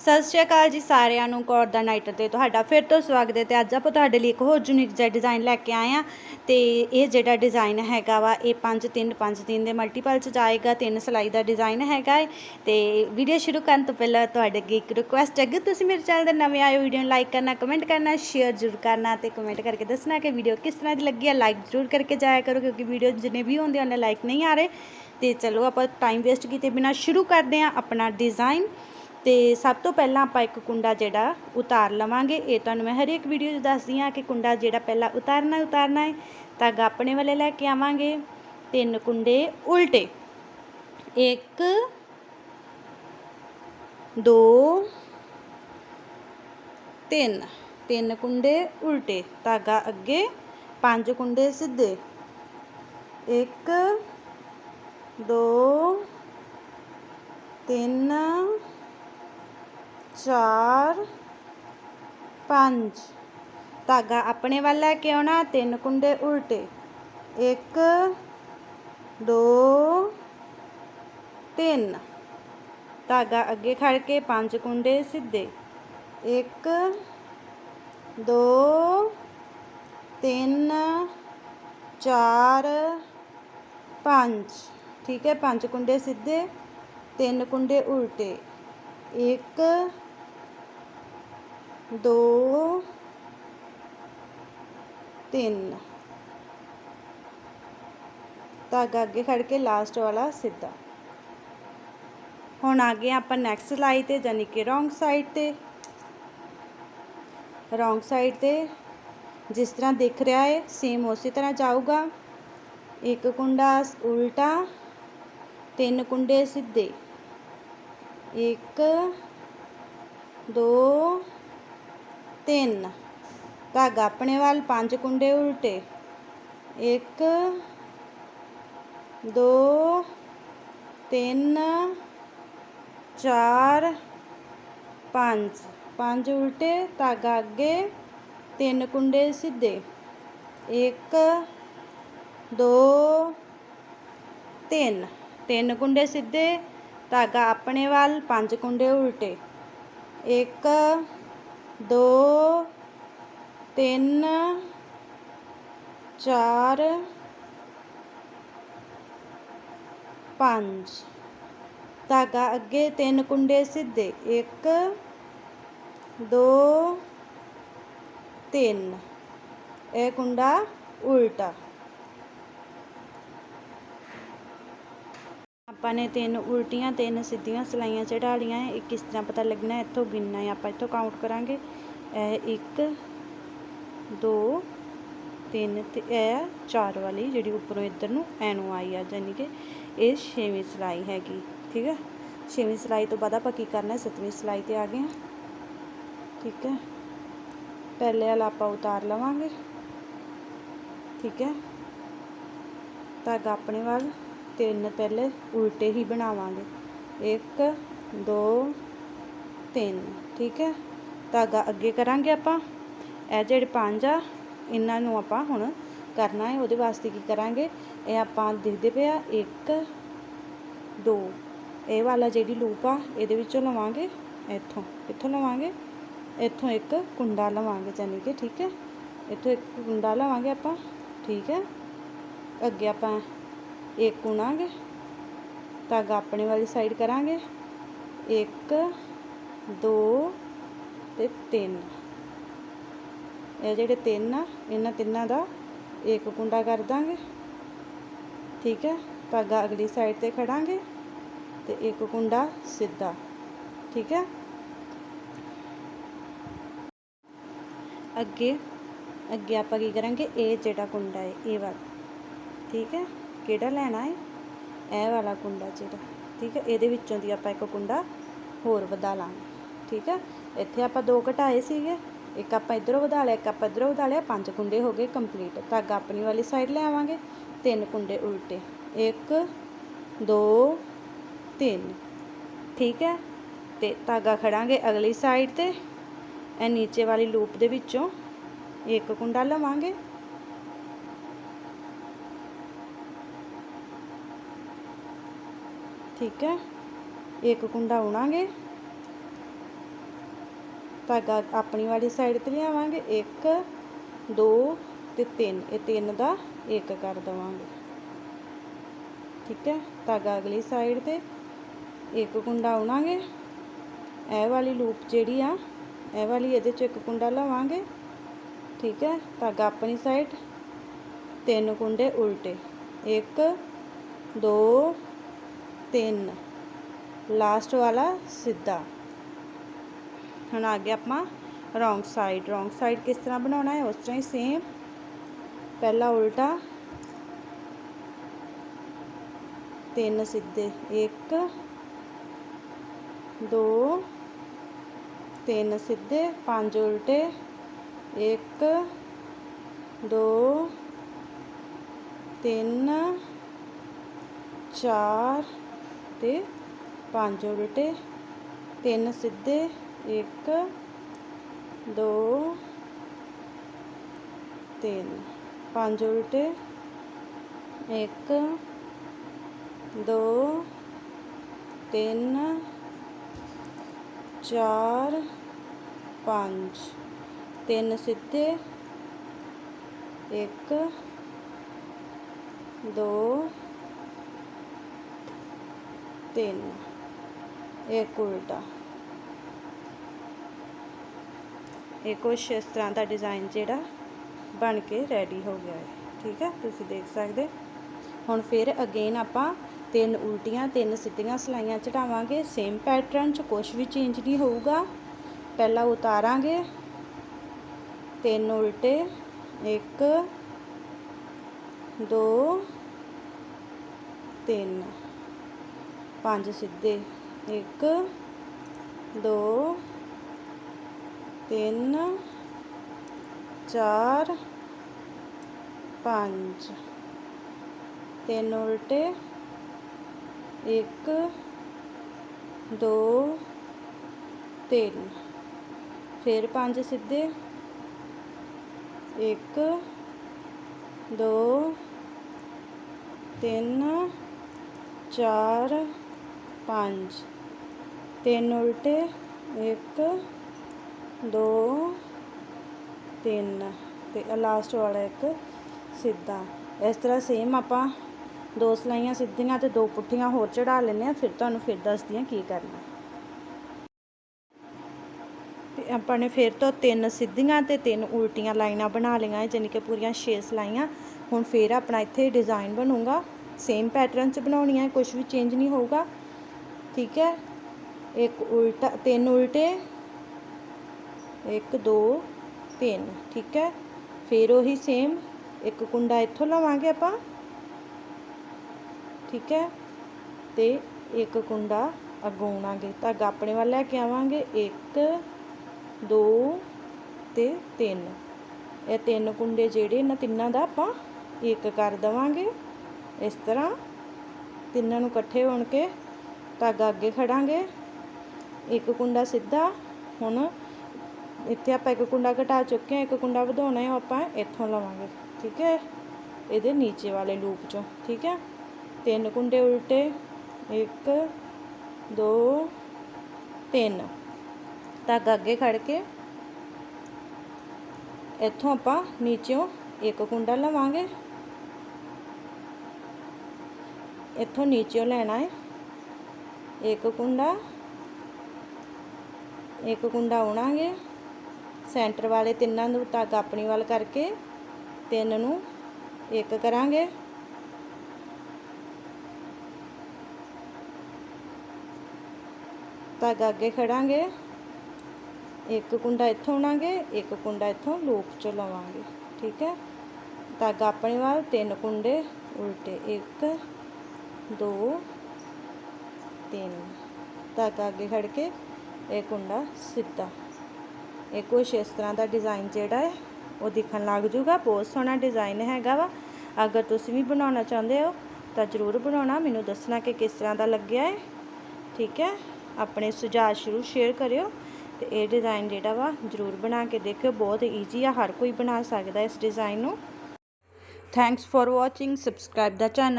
ਸਤਿ ਸ਼੍ਰੀ ਅਕਾਲ ਜੀ ਸਾਰਿਆਂ ਨੂੰ, ਕੌਰ ਦਾ ਨਾਈਟਰ ਤੇ ਤੁਹਾਡਾ ਫਿਰ ਤੋਂ ਸਵਾਗਤ ਹੈ ਤੇ ਅੱਜ ਆਪਾਂ ਤੁਹਾਡੇ ਲਈ ਇੱਕ ਹੋਰ ਯੂਨੀਕ ਜਿਹਾ ਡਿਜ਼ਾਈਨ ਲੈ ਕੇ ਆਏ ਆ ਤੇ ਇਹ ਜਿਹੜਾ ਡਿਜ਼ਾਈਨ ਹੈਗਾ ਵਾ, ਇਹ 5 3 5 3 ਦੇ ਮਲਟੀਪਲ ਚ ਜਾਏਗਾ, ਤਿੰਨ ਸਲਾਈ ਦਾ ਡਿਜ਼ਾਈਨ ਹੈਗਾ ਹੈ ਤੇ ਵੀਡੀਓ ਸ਼ੁਰੂ ਕਰਨ ਤੋਂ ਪਹਿਲਾਂ ਤੁਹਾਡੇ ਅੱਗੇ ਇੱਕ ਰਿਕੁਐਸਟ ਹੈ ਕਿ ਤੁਸੀਂ ਮੇਰੇ ਚੈਨਲ ਦੇ ਨਵੇਂ ਆਏ ਹੋ ਵੀਡੀਓ ਨੂੰ ਲਾਈਕ ਕਰਨਾ ਕਮੈਂਟ ਕਰਨਾ ਸ਼ੇਅਰ ਜ਼ਰੂਰ ਕਰਨਾ ਤੇ ਕਮੈਂਟ ਕਰਕੇ ਦੱਸਣਾ ਕਿ ਵੀਡੀਓ ਕਿਸ ਤਰ੍ਹਾਂ ਦੀ ਲੱਗੀ ਹੈ ਲਾਈਕ ਜ਼ਰੂਰ ਕਰਕੇ ਜਾਇਆ ਕਰੋ ਕਿਉਂਕਿ ਵੀਡੀਓ ਜਿੰਨੇ ਵੀ ਹੁੰਦੇ ਉਹਨੇ ਲਾਈਕ ਨਹੀਂ ਆ ਰਹੇ ਤੇ ਚਲੋ ਆਪਾਂ ਟਾਈਮ ਵੇਸਟ ਕੀਤੇ ਬਿਨਾ ਸ਼ੁਰੂ ਕਰਦੇ ਹਾਂ ਆਪਣਾ ਡਿਜ਼ਾਈਨ ਅਤੇ ਸਭ ਤੋਂ ਪਹਿਲਾਂ ਆਪਾਂ ਇੱਕ ਕੁੰਡਾ ਜਿਹੜਾ ਉਤਾਰ ਲਵਾਂਗੇ। ਇਹ ਤੁਹਾਨੂੰ ਮੈਂ ਹਰੇਕ ਵੀਡੀਓ 'ਚ ਦੱਸਦੀ ਹਾਂ ਕਿ ਕੁੰਡਾ ਜਿਹੜਾ ਪਹਿਲਾਂ ਉਤਾਰਨਾ ਉਤਾਰਨਾ ਹੈ ਧਾਗਾ ਆਪਣੇ ਵਾਲੇ ਲੈ ਕੇ ਆਵਾਂਗੇ। ਤਿੰਨ ਕੁੰਡੇ ਉਲਟੇ। ਇੱਕ, ਦੋ, ਤਿੰਨ। ਤਿੰਨ ਕੁੰਡੇ ਉਲਟੇ। ਧਾਗਾ ਅੱਗੇ, ਪੰਜ ਕੁੰਡੇ ਸਿੱਧੇ। ਇੱਕ, ਦੋ, ਤਿੰਨ ਚਾਰ, ਪੰਜ। ਧਾਗਾ ਆਪਣੇ ਵੱਲ ਲੈ ਕੇ ਆਉਣਾ, ਤਿੰਨ ਕੁੰਡੇ ਉਲਟੇ। ਇੱਕ, ਦੋ, ਤਿੰਨ। ਧਾਗਾ ਅੱਗੇ ਖੜ ਕੇ ਪੰਜ ਕੁੰਡੇ ਸਿੱਧੇ। ਇੱਕ, ਦੋ, ਤਿੰਨ, ਚਾਰ, ਪੰਜ। ਠੀਕ ਹੈ, ਪੰਜ ਕੁੰਡੇ ਸਿੱਧੇ, ਤਿੰਨ ਕੁੰਡੇ ਉਲਟੇ। ਇੱਕ ਦੋ, ਤਿੰਨ। ਧਾਗਾ ਅੱਗੇ ਖੜ ਕੇ ਲਾਸਟ ਵਾਲਾ ਸਿੱਧਾ। ਹੁਣ ਆ ਗਏ ਆਪਾਂ ਨੈਕਸਟ ਸਲਾਈ ਤੇ ਜਾਨੀ ਕਿ ਰੋਂਗ ਸਾਈਡ ਤੇ। ਰੋਂਗ ਸਾਈਡ ਤੇ ਜਿਸ ਤਰ੍ਹਾਂ ਦਿਖ ਰਿਹਾ ਹੈ ਸੇਮ ਉਸੇ ਤਰ੍ਹਾਂ ਜਾਊਗਾ। ਇੱਕ ਕੁੰਡਾ ਉਲਟਾ, ਤਿੰਨ ਕੁੰਡੇ ਸਿੱਧੇ। ਇੱਕ, ਦੋ ਤਿੰਨ। ਧਾਗਾ ਆਪਣੇ ਵੱਲ, ਪੰਜ ਕੁੰਡੇ ਉਲਟੇ। ਇੱਕ, ਦੋ, ਤਿੰਨ, ਚਾਰ, ਪੰਜ। ਪੰਜ ਉਲਟੇ ਧਾਗਾ ਅੱਗੇ, ਤਿੰਨ ਕੁੰਡੇ ਸਿੱਧੇ। ਇੱਕ, ਦੋ, ਤਿੰਨ। ਤਿੰਨ ਕੁੰਡੇ ਸਿੱਧੇ ਧਾਗਾ ਆਪਣੇ ਵੱਲ, ਪੰਜ ਕੁੰਡੇ ਉਲਟੇ। ਇੱਕ ਦੋ, ਤਿੰਨ, ਚਾਰ, ਪੰਜ। ਧਾਗਾ ਅੱਗੇ ਤਿੰਨ ਕੁੰਡੇ ਸਿੱਧੇ। ਇੱਕ, ਦੋ, ਤਿੰਨ। ਇਹ ਕੁੰਡਾ ਉਲਟਾ। ਆਪਾਂ ਨੇ ਤਿੰਨ ਉਲਟੀਆਂ, ਤਿੰਨ ਸਿੱਧੀਆਂ ਸਲਾਈਆਂ ਚੜਾ ਲਈਆਂ ਹੈ ਇਹ ਕਿਸ ਤਰ੍ਹਾਂ ਪਤਾ ਲੱਗਣਾ, ਇੱਥੋਂ ਗਿਣਨਾ ਹੈ। ਆਪਾਂ ਇੱਥੋਂ ਕਾਊਂਟ ਕਰਾਂਗੇ। ਇਹ ਇੱਕ, ਦੋ, ਤਿੰਨ ਤੇ ਇਹ ਚਾਰ ਵਾਲੀ ਜਿਹੜੀ ਉੱਪਰੋਂ ਇੱਧਰ ਨੂੰ ਐ ਨੂੰ ਆਈ ਆ ਯਾਨੀ ਕਿ ਇਹ ਛੇਵੀਂ ਸਲਾਈ ਹੈਗੀ, ਠੀਕ ਹੈ ਛੇਵੀਂ ਸਲਾਈ ਤੋਂ ਬਾਅਦ ਆਪਾਂ ਕੀ ਕਰਨਾ, ਸੱਤਵੀਂ ਸਲਾਈ ਤੇ ਆ ਗਏ ਹਾਂ। ਠੀਕ ਹੈ ਪਹਿਲੇ ਵਾਲਾ ਆਪਾਂ ਉਤਾਰ ਲਵਾਂਗੇ। ਠੀਕ ਹੈ ਧਾਗਾ ਆਪਣੇ ਵੱਲ। ਤਿੰਨ ਪਹਿਲੇ ਉਲਟੇ ਹੀ ਬਣਾਵਾਂਗੇ। ਇੱਕ, ਦੋ, ਤਿੰਨ। ਠੀਕ ਹੈ? ਧਾਗਾ ਅੱਗੇ ਕਰਾਂਗੇ ਆਪਾਂ। ਇਹ ਜਿਹੜੇ ਪੰਜ ਆ, ਇਹਨਾਂ ਨੂੰ ਆਪਾਂ ਹੁਣ ਕਰਨਾ ਹੈ। ਉਹਦੇ ਵਾਸਤੇ ਕੀ ਕਰਾਂਗੇ? ਇਹ ਆਪਾਂ ਦਿਖਦੇ ਪਏ ਆ, ਇੱਕ, ਦੋ। ਇਹ ਵਾਲਾ ਜਿਹੜੀ ਲੂਪ ਆ, ਇਹਦੇ ਵਿੱਚੋਂ ਲਵਾਂਗੇ। ਇੱਥੋਂ ਕਿੱਥੋਂ ਲਵਾਂਗੇ। ਇੱਥੋਂ ਇੱਕ ਕੁੰਡਾ ਲਵਾਂਗੇ ਯਾਨੀ ਕਿ, ਠੀਕ ਹੈ? ਇੱਥੋਂ ਇੱਕ ਕੁੰਡਾ ਲਵਾਂਗੇ ਆਪਾਂ। ਠੀਕ ਹੈ? ਅੱਗੇ ਆਪਾਂ ਇੱਕ ਗੁਣਾਂਗੇ ਧਾਗਾ ਆਪਣੇ ਵਾਲੀ ਸਾਈਡ ਕਰਾਂਗੇ। ਇੱਕ, ਦੋ ਤੇ ਤਿੰਨ। ਇਹ ਜਿਹੜੇ ਤਿੰਨ ਆ, ਇਹਨਾਂ ਤਿੰਨਾਂ ਦਾ ਇੱਕ ਕੁੰਡਾ ਕਰ ਦਾਂਗੇ। ਠੀਕ ਹੈ ਧਾਗਾ ਅਗਲੀ ਸਾਈਡ ਤੇ ਖੜਾਂਗੇ ਤੇ ਇੱਕ ਕੁੰਡਾ ਸਿੱਧਾ। ਠੀਕ ਹੈ? ਅੱਗੇ ਅੱਗੇ ਆਪਾਂ ਕੀ ਕਰਾਂਗੇ? ਇਹ ਜਿਹੜਾ ਕੁੰਡਾ ਹੈ, ਇਹ ਵਾਲਾ। ਠੀਕ ਹੈ? ਕਿਹੜਾ ਲੈਣਾ ਹੈ ਇਹ ਵਾਲਾ ਕੁੰਡਾ ਜਿਹੜਾ, ਠੀਕ ਹੈ? ਇਹਦੇ ਵਿੱਚੋਂ ਦੀ ਆਪਾਂ ਇੱਕ ਕੁੰਡਾ ਹੋਰ ਵਧਾ ਲਾਂਗੇ, ਠੀਕ ਹੈ? ਇੱਥੇ ਆਪਾਂ ਦੋ ਘਟਾਏ ਸੀਗੇ, ਇੱਕ ਆਪਾਂ ਇਧਰੋਂ ਵਧਾ ਲਿਆ, ਇੱਕ ਆਪਾਂ ਇਧਰੋਂ ਵਧਾ ਲਿਆ, ਪੰਜ ਕੁੰਡੇ ਹੋ ਗਏ ਕੰਪਲੀਟ ਧਾਗਾ ਆਪਣੀ ਵਾਲੀ ਸਾਈਡ ਲੈ ਆਵਾਂਗੇ, ਤਿੰਨ ਕੁੰਡੇ ਉਲਟੇ। ਇੱਕ, ਦੋ, ਤਿੰਨ, ਠੀਕ ਹੈ? ਤੇ ਧਾਗਾ ਖੜਾਂਗੇ ਅਗਲੀ ਸਾਈਡ ਤੇ, ਇਹ ਨੀਚੇ ਵਾਲੀ ਲੂਪ ਦੇ ਵਿੱਚੋਂ ਇੱਕ ਕੁੰਡਾ ਲਵਾਂਗੇ। ਠੀਕ ਹੈ। ਇੱਕ ਕੁੰਡਾ ਉਣਾਂਗੇ। ਧਾਗਾ ਆਪਣੀ ਵਾਲੀ ਸਾਈਡ ਤੇ ਲਿਆਵਾਂਗੇ। 1 2 ਤੇ 3 ਇਹ ਤਿੰਨ ਦਾ ਇੱਕ ਕਰ ਦਵਾਂਗੇ। ਠੀਕ ਹੈ। ਧਾਗਾ ਅਗਲੀ ਸਾਈਡ ਤੇ ਇੱਕ ਕੁੰਡਾ ਆਉਣਾਗੇ ਇਹ ਵਾਲੀ ਲੂਪ ਜਿਹੜੀ ਆ, ਇਹ ਵਾਲੀ ਇਹਦੇ ਚ ਇੱਕ ਕੁੰਡਾ ਲਵਾਂਗੇ। ਠੀਕ ਹੈ। ਧਾਗਾ ਆਪਣੀ ਸਾਈਡ ਤਿੰਨ ਕੁੰਡੇ ਉਲਟੇ। 1 2 ਤਿੰਨ। ਲਾਸਟ ਵਾਲਾ ਸਿੱਧਾ। ਹੁਣ ਆ ਗਿਆ ਆਪਾਂ ਰੋਂਗ ਸਾਈਡ। ਰੋਂਗ ਸਾਈਡ ਕਿਸ ਤਰ੍ਹਾਂ ਬਣਾਉਣਾ ਹੈ? ਉਸ ਤਰ੍ਹਾਂ ਹੀ ਸੇਮ ਪਹਿਲਾ ਉਲਟਾ। ਤਿੰਨ ਸਿੱਧੇ। 1 2 ਤਿੰਨ ਸਿੱਧੇ। ਪੰਜ ਉਲਟੇ। 1 2 3 4 ਅਤੇ ਪੰਜ ਉਲਟੇ ਤਿੰਨ ਸਿੱਧੇ, ਇੱਕ, ਦੋ, ਤਿੰਨ। ਪੰਜ ਉਲਟੇ ਇੱਕ, ਦੋ, ਤਿੰਨ, ਚਾਰ, ਪੰਜ। ਤਿੰਨ ਸਿੱਧੇ, ਇੱਕ, ਦੋ ਤਿੰਨ ਇੱਕ ਉਲਟਾ। ਇਹ ਕੁਛ ਇਸ ਤਰ੍ਹਾਂ ਦਾ ਡਿਜ਼ਾਈਨ ਜਿਹੜਾ ਬਣ ਕੇ ਰੈਡੀ ਹੋ ਗਿਆ ਹੈ। ਠੀਕ ਹੈ? ਤੁਸੀਂ ਦੇਖ ਸਕਦੇ ਹੁਣ ਫਿਰ ਅਗੇਨ ਆਪਾਂ ਤਿੰਨ ਉਲਟੀਆਂ, ਤਿੰਨ ਸਿੱਧੀਆਂ ਸਲਾਈਆਂ ਚੜਾਵਾਂਗੇ। ਸੇਮ ਪੈਟਰਨ 'ਚ ਕੁਝ ਵੀ ਚੇਂਜ ਨਹੀਂ ਹੋਊਗਾ। ਪਹਿਲਾਂ ਉਤਾਰਾਂਗੇ। ਤਿੰਨ ਉਲਟੇ। ਇੱਕ, ਦੋ, ਤਿੰਨ। ਪੰਜ ਸਿੱਧੇ, ਇੱਕ, ਦੋ, ਤਿੰਨ, ਚਾਰ, ਪੰਜ। ਤਿੰਨ ਉਲਟੇ, ਇੱਕ, ਦੋ, ਤਿੰਨ। ਫਿਰ ਪੰਜ ਸਿੱਧੇ, ਇੱਕ, ਦੋ, ਤਿੰਨ, ਚਾਰ ਪੰਜ। ਤਿੰਨ ਉਲਟੇ, ਇੱਕ, ਦੋ, ਤਿੰਨ। ਅਤੇ ਲਾਸਟ ਵਾਲਾ ਇੱਕ ਸਿੱਧਾ। ਇਸ ਤਰ੍ਹਾਂ ਸੇਮ ਆਪਾਂ ਦੋ ਸਲਾਈਆਂ ਸਿੱਧੀਆਂ ਅਤੇ ਦੋ ਪੁੱਠੀਆਂ ਹੋਰ ਚੜਾ ਲੈਂਦੇ ਹਾਂ, ਫਿਰ ਤੁਹਾਨੂੰ ਫਿਰ ਦੱਸਦੀ ਹਾਂ ਕੀ ਕਰਨਾ। ਤੇ ਆਪਾਂ ਨੇ ਫਿਰ ਤੋਂ ਤਿੰਨ ਸਿੱਧੀਆਂ ਤੇ ਤਿੰਨ ਉਲਟੀਆਂ ਲਾਈਨਾਂ ਬਣਾ ਲਈਆਂ ਜਾਨੀ ਕਿ ਪੂਰੀਆਂ 6 ਸਲਾਈਆਂ। ਹੁਣ ਫਿਰ ਆਪਣਾ ਇੱਥੇ ਡਿਜ਼ਾਈਨ ਬਣੂਗਾ। ਸੇਮ ਪੈਟਰਨ 'ਚ ਬਣਾਉਣੀ ਹੈ ਕੁਝ ਵੀ ਚੇਂਜ ਨਹੀਂ ਹੋਊਗਾ। ਠੀਕ ਹੈ? ਇੱਕ ਉਲਟਾ, ਤਿੰਨ ਉਲਟੇ। ਇੱਕ, ਦੋ, ਤਿੰਨ, ਠੀਕ ਹੈ? ਫਿਰ ਉਹੀ ਸੇਮ ਇੱਕ ਕੁੰਡਾ ਇੱਥੋਂ ਲਵਾਂਗੇ ਆਪਾਂ। ਠੀਕ ਹੈ? ਤੇ ਇੱਕ ਕੁੰਡਾ ਅੱਗੋਂ ਆਉਣਾਗੇ। ਧਾਗਾ ਆਪਣੇ ਵੱਲ ਲੈ ਕੇ ਆਵਾਂਗੇ। ਇੱਕ, ਦੋ ਤੇ ਤਿੰਨ। ਇਹ ਤਿੰਨ ਕੁੰਡੇ ਜਿਹੜੇ ਇਹਨਾਂ ਤਿੰਨਾਂ ਦਾ ਆਪਾਂ ਇੱਕ ਕਰ ਦਵਾਂਗੇ। ਇਸ ਤਰ੍ਹਾਂ ਤਿੰਨਾਂ ਨੂੰ ਇਕੱਠੇ ਹੋਣ ਕੇ ਧਾਗਾ ਅੱਗੇ ਖੜਾਂਗੇ। ਇੱਕ ਕੁੰਡਾ ਸਿੱਧਾ। ਹੁਣ ਇੱਥੇ ਆਪਾਂ ਇੱਕ ਕੁੰਡਾ ਘਟਾ ਚੁੱਕੇ ਹਾਂ, ਇੱਕ ਕੁੰਡਾ ਵਧਾਉਣਾ ਹੈ, ਆਪਾਂ ਇੱਥੋਂ ਲਵਾਂਗੇ, ਠੀਕ ਹੈ? ਇਹਦੇ ਨੀਚੇ ਵਾਲੇ ਲੂਪ ਚੋਂ, ਠੀਕ ਹੈ? ਤਿੰਨ ਕੁੰਡੇ ਉਲਟੇ, ਇੱਕ, ਦੋ, ਤਿੰਨ। ਧਾਗਾ ਅੱਗੇ ਖੜ ਕੇ ਇੱਥੋਂ ਆਪਾਂ ਨੀਚੋਂ ਇੱਕ ਕੁੰਡਾ ਲਵਾਂਗੇ। ਇੱਥੋਂ ਨੀਚੋਂ ਲੈਣਾ ਹੈ। ਇੱਕ ਕੁੰਡਾ ਇੱਕ ਕੁੰਡਾ ਉਣਾਂਗੇ। ਸੈਂਟਰ ਵਾਲੇ ਤਿੰਨਾਂ ਨੂੰ ਧਾਗਾ ਆਪਣੀ ਵੱਲ ਕਰਕੇ ਤਿੰਨ ਨੂੰ ਇੱਕ ਕਰਾਂਗੇ। ਧਾਗਾ ਅੱਗੇ ਖੜਾਂਗੇ। ਇੱਕ ਕੁੰਡਾ ਇੱਥੋਂ ਆਣਾਂਗੇ ਇੱਕ ਕੁੰਡਾ ਇੱਥੋਂ ਲੂਪ ਚ ਲਵਾਂਗੇ, ਠੀਕ ਹੈ? ਧਾਗਾ ਆਪਣੇ ਵੱਲ ਤਿੰਨ ਕੁੰਡੇ, ਉਲਟੇ 1 2 ਤਾਂ ਧਾਗਾ ਅੱਗੇ ਖੜ ਕੇ ਇਹ ਕੁੰਡਾ ਸਿੱਧਾ। ਇਹ ਕੁਛ ਇਸ ਤਰ੍ਹਾਂ ਦਾ ਡਿਜ਼ਾਇਨ ਜਿਹੜਾ ਹੈ, ਉਹ ਦਿਖਣ ਲੱਗ ਜੂਗਾ। ਬਹੁਤ ਸੋਹਣਾ ਡਿਜ਼ਾਇਨ ਹੈਗਾ ਵਾ। ਅਗਰ ਤੁਸੀਂ ਵੀ ਬਣਾਉਣਾ ਚਾਹੁੰਦੇ ਹੋ, ਤਾਂ ਜ਼ਰੂਰ ਬਣਾਉਣਾ। ਮੈਨੂੰ ਦੱਸਣਾ ਕਿ ਕਿਸ ਤਰ੍ਹਾਂ ਦਾ ਲੱਗਿਆ ਹੈ। ਠੀਕ ਹੈ? ਆਪਣੇ ਸੁਝਾਅ ਸ਼ੁਰੂ ਸ਼ੇਅਰ ਕਰਿਓ। ਤੇ ਇਹ ਡਿਜ਼ਾਇਨ ਜਿਹੜਾ ਵਾ, ਜ਼ਰੂਰ ਬਣਾ ਕੇ ਦੇਖਿਓ। ਬਹੁਤ ਈਜ਼ੀ ਆ। ਹਰ ਕੋਈ ਬਣਾ ਸਕਦਾ ਇਸ ਡਿਜ਼ਾਇਨ ਨੂੰ। ਥੈਂਕਸ ਫॉर ਵਾਚਿੰਗ ਸਬਸਕ੍ਰਾਈਬ ਦਾ ਚੈਨਲ